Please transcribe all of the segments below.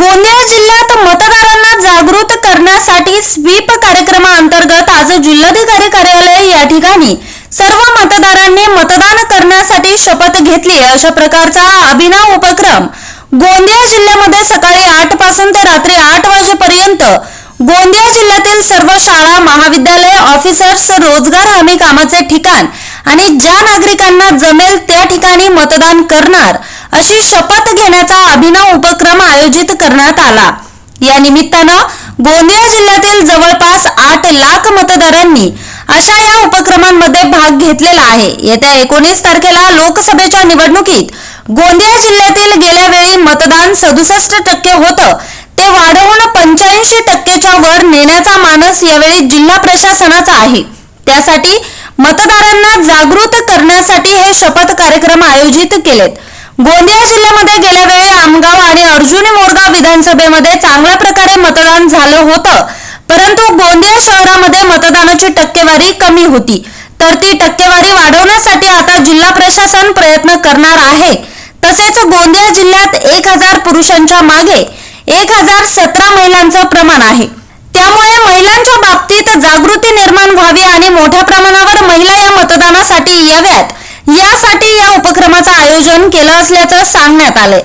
गोंदिया जिल्ह्यात मतदारांना जागृत करण्यासाठी स्वीप कार्यक्रमाअंतर्गत आज जिल्हाधिकारी कार्यालय या ठिकाणी सर्व मतदारांनी मतदान करण्यासाठी शपथ घेतली अशा प्रकारचा अभिनव उपक्रम गोंदिया जिल्ह्यामध्ये सकाळी आठपासून ते रात्री आठ वाजेपर्यंत गोंदिया जिल्ह्यातील सर्व शाळा महाविद्यालय ऑफिसर्स रोजगार हमी कामाचे ठिकाण आणि ज्या नागरिकांना जमेल त्या ठिकाणी मतदान करणार अशी शपथ घेण्याचा अभिनव उपक्रम आयोजित करण्यात आला. या निमित्तानं गोंदिया जिल्ह्यातील जवळपास आठ लाख मतदारांनी अशा या उपक्रमांमध्ये भाग घेतलेला आहे. येत्या एकोणीस तारखेला लोकसभेच्या निवडणुकीत गोंदिया जिल्ह्यातील गेल्या वेळी मतदान सदुसष्ट टक्के होतं. ते वाढवून पंच्याऐंशी टक्केच्या वर नेण्याचा मानस यावेळी जिल्हा प्रशासनाचा आहे. त्यासाठी मतदारांना जागृत करण्यासाठी हे शपथ कार्यक्रम आयोजित केलेत. गोंदिया जिल्ह्यामध्ये गेल्या वेळी आमगाव आणि अर्जुनी मोरगाव विधानसभेमध्ये चांगल्या प्रकारे मतदान झालं होतं. परंतु गोंदिया शहरामध्ये मतदानाची टक्केवारी कमी होती. तर ती टक्केवारी वाढवण्यासाठी आता जिल्हा प्रशासन प्रयत्न करणार आहे. तसेच गोंदिया जिल्ह्यात एक हजार पुरुषांच्या मागे एक हजार सतरा महिलांचं प्रमाण आहे. त्यामुळे महिलांच्या बाबतीत जागृती निर्माण व्हावी आणि मोठ्या प्रमाणावर महिला या मतदानासाठी याव्यात. यासाठी या उपक्रमाचं आयोजन केलं असल्याचं सांगण्यात आलंय.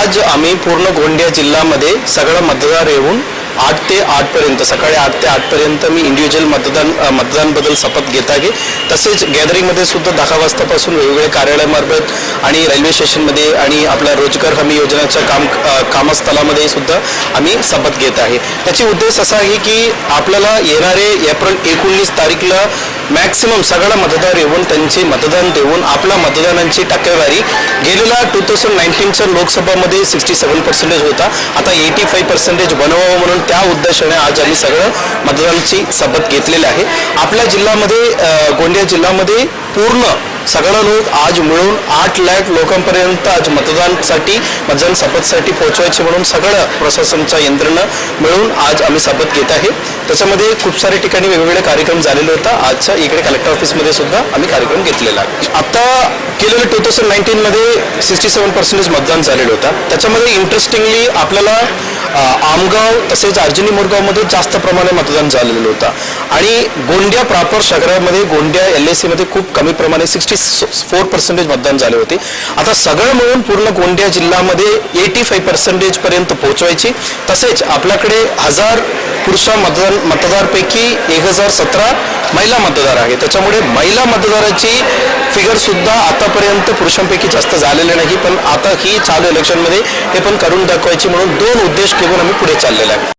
आज आम्ही पूर्ण गोंदिया जिल्ह्यामध्ये सगळं मतदार येऊन आठ ते आठ पर्यंत सकाळी आठ ते आठ पर्यंत मी इंडिव्हिज्युअल मतदान अ, मतदानबद्दल शपथ घेत आहे. तसेच गॅदरिंगमध्ये सुद्धा दहा वाजतापासून वेगवेगळ्या कार्यालयामार्फत आणि रेल्वे स्टेशनमध्ये आणि आपल्या रोजगार हमी योजनेच्या काम कामस्थलामध्ये कामस्थळामध्ये सुद्धा आम्ही शपथ घेत आहे. त्याची उद्देश असा आहे की आपल्याला येणारे एप्रिल एकोणीस तारीखला मॅक्सिमम सगळा मतदार येऊन त्यांचे मतदान देऊन आपला मतदानांची टक्केवारी गेलेला टू थाउजंड नाईन्टीनच्या लोकसभामध्ये सिक्स्टी सेवन पर्सेंटेज होता. आता एटी फाईव्ह पर्सेंटेज बनवावं म्हणून त्या उद्देशाने आज आम्ही सगळं मतदानाची शपथ घेतलेली आहे. आपल्या जिल्ह्यामध्ये गोंदिया जिल्ह्यामध्ये पूर्ण सगळं लोक आज मिळून आठ लाख लोकांपर्यंत आज मतदानसाठी मतदान शपथसाठी पोहोचवायचे म्हणून सगळं प्रशासनच्या यंत्रणा मिळून आज आम्ही शपथ घेत आहे. त्याच्यामध्ये खूप सारे ठिकाणी वेगवेगळे कार्यक्रम झालेले होता. आजच्या इकडे कलेक्टर ऑफिसमध्ये सुद्धा आम्ही कार्यक्रम घेतलेला आहे. आता केलेलं टू थाउजंड नाईन्टीनमध्ये सिक्स्टी सेवन पर्सेंटेज मतदान झालेलं होतं. त्याच्यामध्ये इंटरेस्टिंगली आपल्याला आमगाव तसेच अर्जुनी मोरगावमध्ये जास्त प्रमाणे मतदान झालेलं होतं. आणि गोंदिया प्रॉपर शहरामध्ये गोंदिया एल एस सीमध्ये खूप कमी प्रमाणे सिक्स्टी फोर पर्सेंटेज मतदान झाले होते. आता सगळं मिळून पूर्ण गोंदिया जिल्ह्यामध्ये एटी फाईव्ह पर्सेंटेज पर्यंत पोहोचवायची. तसेच आपल्याकडे हजार पुरुष मतदान मतदारपैकी एक हजार सतरा महिला मतदार आहे त्याच्यामुळे महिला मतदाराची फिगरसुद्धा आतापर्यंत पुरुषांपैकी जास्त झालेले नाही पण आता ही चालू इलेक्शनमध्ये हे पण करून दाखवायची म्हणून दोन उद्देश दृष्टिकोन आम्ही पुढे चाललेला आहे.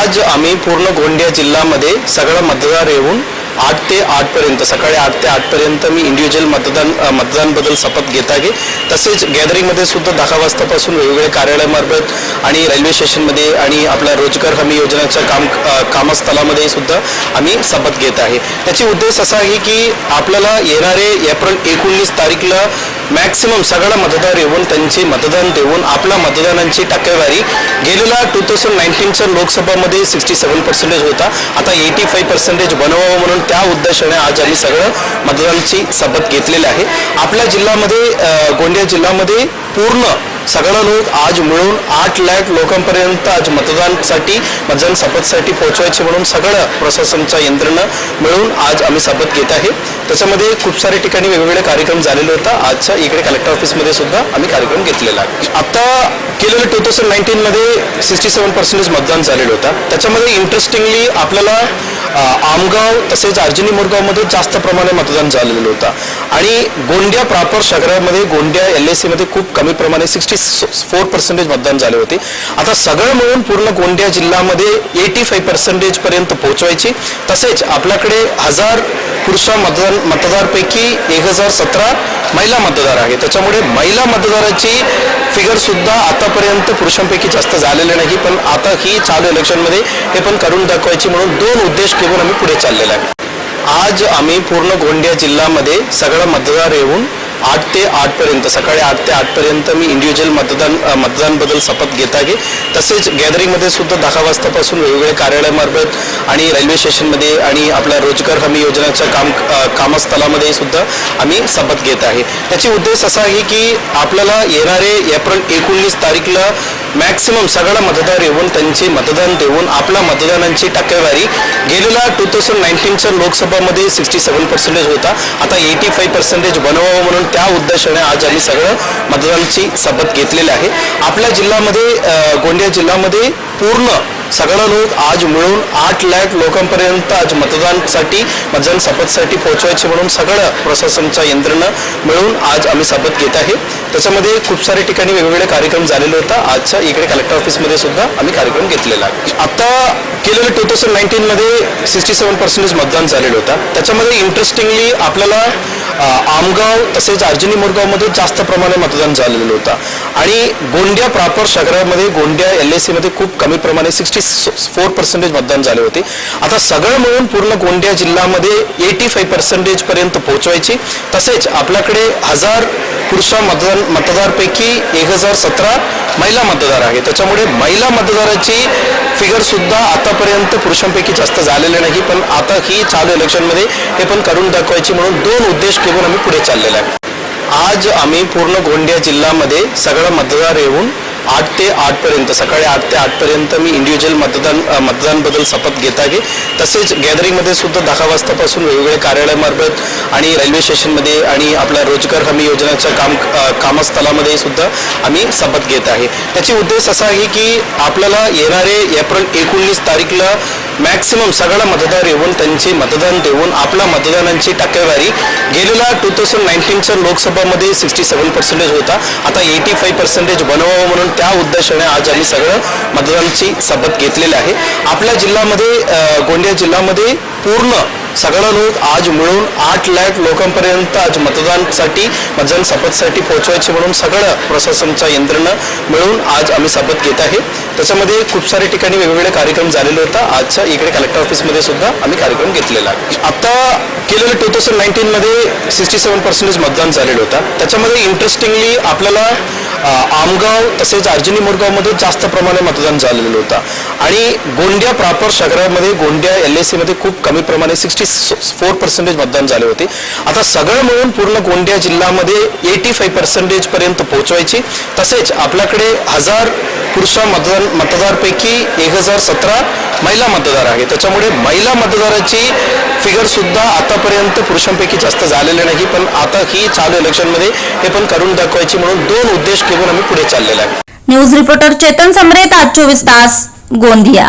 आज आम्ही पूर्ण गोंदिया जिल्ह्यामध्ये सगळं मतदार येऊन आठ ते आठपर्यंत सकाळी आठ ते आठपर्यंत मी इंडिव्हिज्युअल मतदान मतदानबद्दल शपथ घेत आहे. तसेच गॅदरिंगमध्ये सुद्धा दहा वाजतापासून वेगवेगळे कार्यालयामार्फत आणि रेल्वे स्टेशनमध्ये आणि आपल्या रोजगार हमी योजनेच्या काम कामस्थलामध्ये कामस्थळामध्ये सुद्धा आम्ही शपथ घेत आहे. त्याची उद्देश असा आहे की आपल्याला येणारे एप्रिल एकोणीस तारीखला मॅक्सिमम सगळा मतदार येऊन त्यांचे मतदान देऊन आपल्या मतदानांची टक्केवारी गेलेला टू थाउजंड नाईन्टीनच्या लोकसभामध्ये सिक्स्टी सेवन पर्सेंटेज होता. आता एटी फाईव्ह पर्सेंटेज बनवावं म्हणून त्या उद्देशाने आज आम्ही सगळं मतदानाची शपथ घेतलेली आहे. आपल्या जिल्ह्यामध्ये गोंदिया जिल्ह्यामध्ये पूर्ण सगळं लोक आज मिळून आठ लाख लोकांपर्यंत आज मतदानसाठी मतदान शपथसाठी पोहोचवायचे म्हणून सगळं प्रशासनच्या यंत्रणा मिळून आज आम्ही शपथ घेत आहे. त्याच्यामध्ये खूप सारे ठिकाणी वेगवेगळे कार्यक्रम झालेले होता. आजच्या इकडे कलेक्टर ऑफिसमध्ये सुद्धा आम्ही कार्यक्रम घेतलेला आहे. आता गेलेलं टू थाउजंड नाईन्टीनमध्ये सिक्स्टी सेवन पर्सेंटेज मतदान झालेलं होतं. त्याच्यामध्ये इंटरेस्टिंगली आपल्याला आमगाव तसेच अर्जुनी मोरगावमध्ये जास्त प्रमाणे मतदान झालेलं होतं. आणि गोंदिया प्रॉपर शहरामध्ये गोंदिया एल एस सीमध्ये खूप कमी प्रमाणे सिक्स्टी फोर पर्सेंटेज मतदान झाले होते. आता सगळं मिळून पूर्ण गोंदिया जिल्ह्यामध्ये एटी फाईव्ह पर्सेंटेजपर्यंत पोहोचवायची. तसेच आपल्याकडे हजार पुरुष मतदान मतदारपैकी एक हजार सतरा महिला मतदार आहे. त्याच्यामुळे महिला मतदाराची फिगर सुद्धा आतापर्यंत पुरुषांपैकी जास्त झालेले नाही पण आता ही चालू इलेक्शनमध्ये हे पण करून दाखवायची म्हणून दोन उद्देश घेऊन आम्ही पुढे चाललेलो आहे. आज आम्ही पूर्ण गोंदिया जिल्ह्यामध्ये सगळं मतदार येऊन आठ ते आठपर्यंत सकाळी आठ ते आठपर्यंत मी इंडिव्हिज्युअल मतदान मतदानबद्दल शपथ घेत आहे. तसेच गॅदरिंगमध्ये सुद्धा दहा वाजतापासून वेगवेगळ्या कार्यालयामार्फत आणि रेल्वे स्टेशनमध्ये आणि आपल्या रोजगार हमी योजनेच्या काम कामस्थलामध्ये कामस्थळामध्ये सुद्धा आम्ही शपथ घेत आहे. त्याची उद्देश असा आहे की आपल्याला येणारे एप्रिल एकोणीस तारीखला मॅक्सिमम सगळा मतदार येऊन त्यांचे मतदान देऊन आपल्या मतदानांची टक्केवारी गेलेला टू थाउजंड नाईन्टीनच्या लोकसभामध्ये सिक्स्टी सेवन पर्सेंटेज होता. आता एटी फाईव्ह पर्सेंटेज बनवावं म्हणून त्या उद्देशाने आज आम्ही सगळं मतदानाची शपथ घेतलेली आहे. आपल्या जिल्ह्यामध्ये गोंदिया जिल्ह्यामध्ये पूर्ण सगळं लोक आज मिळून आठ लाख लोकांपर्यंत आज मतदानसाठी मतदान शपथसाठी पोहोचवायचे म्हणून सगळं प्रशासनच्या यंत्रणा मिळून आज आम्ही शपथ घेत आहे. त्याच्यामध्ये खूप सारे ठिकाणी वेगवेगळे कार्यक्रम झालेले होता. आजच्या इकडे कलेक्टर ऑफिसमध्ये सुद्धा आम्ही कार्यक्रम घेतलेला आहे. आता केलेलं टू थाउजंड नाईन्टीनमध्ये सिक्स्टी सेवन पर्सेंटेज मतदान झालेलं होतं. त्याच्यामध्ये इंटरेस्टिंगली आपल्याला आमगाव तसेच अर्जुनी मोरगावमध्ये जास्त प्रमाणे मतदान झालेलं होतं. आणि गोंड्या प्रॉपर शहरामध्ये गोंड्या एल एस सीमध्ये खूप कमी प्रमाणे सिक्स्टी फोर पर्सेंटेज मतदान झाले होते. आता सगळं मिळून पूर्ण गोंदिया जिल्ह्यामध्ये एटी फाईव्ह पर्सेंटेज पर्यंत पोहोचवायची. तसेच आपल्याकडे हजार पुरुष मतदान मतदारपैकी एक हजार सतरा महिला मतदार आहे त्याच्यामुळे महिला मतदाराची फिगर सुद्धा आतापर्यंत पुरुषांपैकी जास्त झालेले नाही पण आता ही चालू इलेक्शनमध्ये हे पण करून दाखवायची म्हणून दोन उद्देश घेऊन आम्ही पुढे चाललेलो आहे. आज आम्ही पूर्ण गोंदिया जिल्ह्यामध्ये सगळं मतदार येऊन आठ ते आठपर्यंत सकाळी आठ ते आठपर्यंत मी इंडिव्हिज्युअल मतदान मतदानबद्दल शपथ घेत आहे. तसेच गॅदरिंगमध्ये सुद्धा दहा वाजतापासून वेगवेगळ्या कार्यालयामार्फत आणि रेल्वे स्टेशनमध्ये आणि आपल्या रोजगार हमी योजनेच्या काम कामस्थलामध्ये कामस्थळामध्ये सुद्धा आम्ही शपथ घेत आहे. त्याची उद्देश असा आहे की आपल्याला येणारे एप्रिल एकोणीस तारीखला मॅक्सिमम सगळा मतदार येऊन त्यांचे मतदान देऊन आपल्या मतदानांची टक्केवारी गेलेला टू थाउजंड नाईन्टीनच्या लोकसभामध्ये सिक्स्टी सेवन पर्सेंटेज होता. आता एटी फाईव्ह पर्सेंटेज बनवावं म्हणून त्या उद्देशाने आज आम्ही सगळं मतदानाची शपथ घेतलेली आहे. आपल्या जिल्ह्यामध्ये गोंदिया जिल्ह्यामध्ये पूर्ण सगळं लोक आज मिळून आठ लाख लोकांपर्यंत आज मतदानसाठी मतदान शपथसाठी पोहोचवायचे म्हणून सगळं प्रशासनच्या यंत्रणा मिळून आज आम्ही शपथ घेत आहे. त्याच्यामध्ये खूप सारे ठिकाणी वेगवेगळे कार्यक्रम झालेले होता. आजच्या इकडे कलेक्टर ऑफिसमध्ये सुद्धा आम्ही कार्यक्रम घेतलेला आहे. आता केलेलं टू थाउजंड नाईन्टीनमध्ये सिक्स्टी सेवन पर्सेंटेज मतदान झालेलं होतं. त्याच्यामध्ये इंटरेस्टिंगली आपल्याला आमगाव तसेच अर्जुनी मोरगावमध्ये जास्त प्रमाणे मतदान झालेलं होतं. आणि गोंडिया प्रॉपर शहरामध्ये गोंडिया एल एस सीमध्ये खूप कमी प्रमाणे सिक्स्टी फोर पर्सेंटेज मतदान झाले होते. आता सगळं मिळून पूर्ण गोंदिया जिल्ह्यामध्ये एटी फाईव्ह पर्सेंटेज पर्यंत पोहोचवायची. तसेच आपल्याकडे हजार पुरुष मतदान मतदारपैकी एक हजार सतरा महिला मतदार आहे त्याच्यामुळे महिला मतदाराची फिगर सुद्धा आतापर्यंत पुरुषांपैकी जास्त झालेले नाही पण आता ही चालू इलेक्शनमध्ये हे पण करून दाखवायची म्हणून दोन उद्देश घेऊन आम्ही पुढे चाललेलो आहे. न्यूज रिपोर्टर चेतन समरे आज चोवीस तास गोंदिया.